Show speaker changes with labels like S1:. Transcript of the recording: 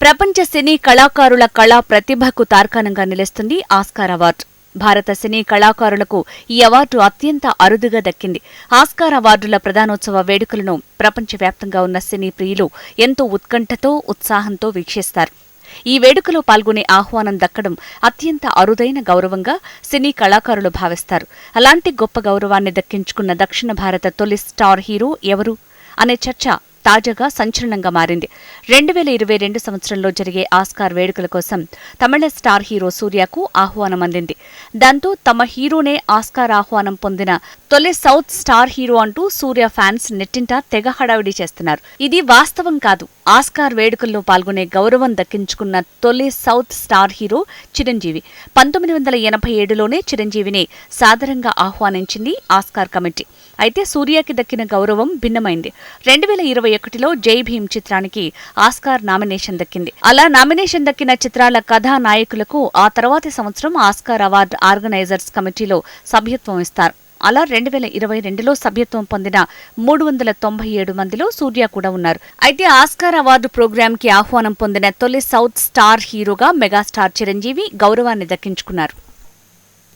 S1: ప్రపంచ సినీ కళాకారుల కళా ప్రతిభకు తార్కాణంగా నిలుస్తుంది ఆస్కార్ అవార్డు. భారత సినీ కళాకారులకు ఈ అవార్డు అత్యంత అరుదుగా దక్కింది. ఆస్కార్ అవార్డుల ప్రధానోత్సవ వేడుకలను ప్రపంచవ్యాప్తంగా ఉన్న సినీ ప్రియులు ఎంతో ఉత్కంఠతో ఉత్సాహంతో వీక్షిస్తారు. ఈ వేడుకలో పాల్గొనే ఆహ్వానం దక్కడం అత్యంత అరుదైన గౌరవంగా సినీ కళాకారులు భావిస్తారు. అలాంటి గొప్ప గౌరవాన్ని దక్కించుకున్న దక్షిణ భారత తొలి స్టార్ హీరో ఎవరు? అనే చర్చ తాజాగా సంచలనంగా మారింది. రెండు వేల ఇరవై రెండు సంవత్సరంలో జరిగే ఆస్కార్ వేడుకల కోసం తమిళ స్టార్ హీరో సూర్యకు ఆహ్వానం అందింది దాంతో తమ హీరోనే ఆస్కార్ ఆహ్వానం పొందిన తొలి సౌత్ స్టార్ హీరో అంటూ సూర్య ఫ్యాన్స్ నెట్టింట తెగ హడావిడి చేస్తున్నారు. ఇది వాస్తవం కాదు. ఆస్కార్ వేడుకల్లో పాల్గొనే గౌరవం దక్కించుకున్న తొలి సౌత్ స్టార్ హీరో చిరంజీవి. పంతొమ్మిది వందల ఎనభై ఏడులోనే చిరంజీవిని సాదరంగా ఆహ్వానించింది ఆస్కార్ కమిటీ. అయితే సూర్యకి దక్కిన గౌరవం భిన్నమైంది. రెండు వేల ఇరవై ఒకటిలో జై భీమ్ చిత్రానికి ఆస్కార్ నామినేషన్ దక్కింది. అలా నామినేషన్ దక్కిన చిత్రాల కథానాయకులకు ఆ తర్వాతి సంవత్సరం ఆస్కార్ అవార్డు ఆర్గనైజర్స్ కమిటీలో సభ్యత్వం ఇస్తారు. అలా రెండు వేల ఇరవై రెండులో సభ్యత్వం పొందిన మూడు వందల తొంభై ఏడు మందిలో సూర్య కూడా ఉన్నారు. అయితే ఆస్కార్ అవార్డు ప్రోగ్రామ్కి ఆహ్వానం పొందిన తొలి సౌత్ స్టార్ హీరోగా మెగాస్టార్ చిరంజీవి గౌరవాన్ని దక్కించుకున్నారు.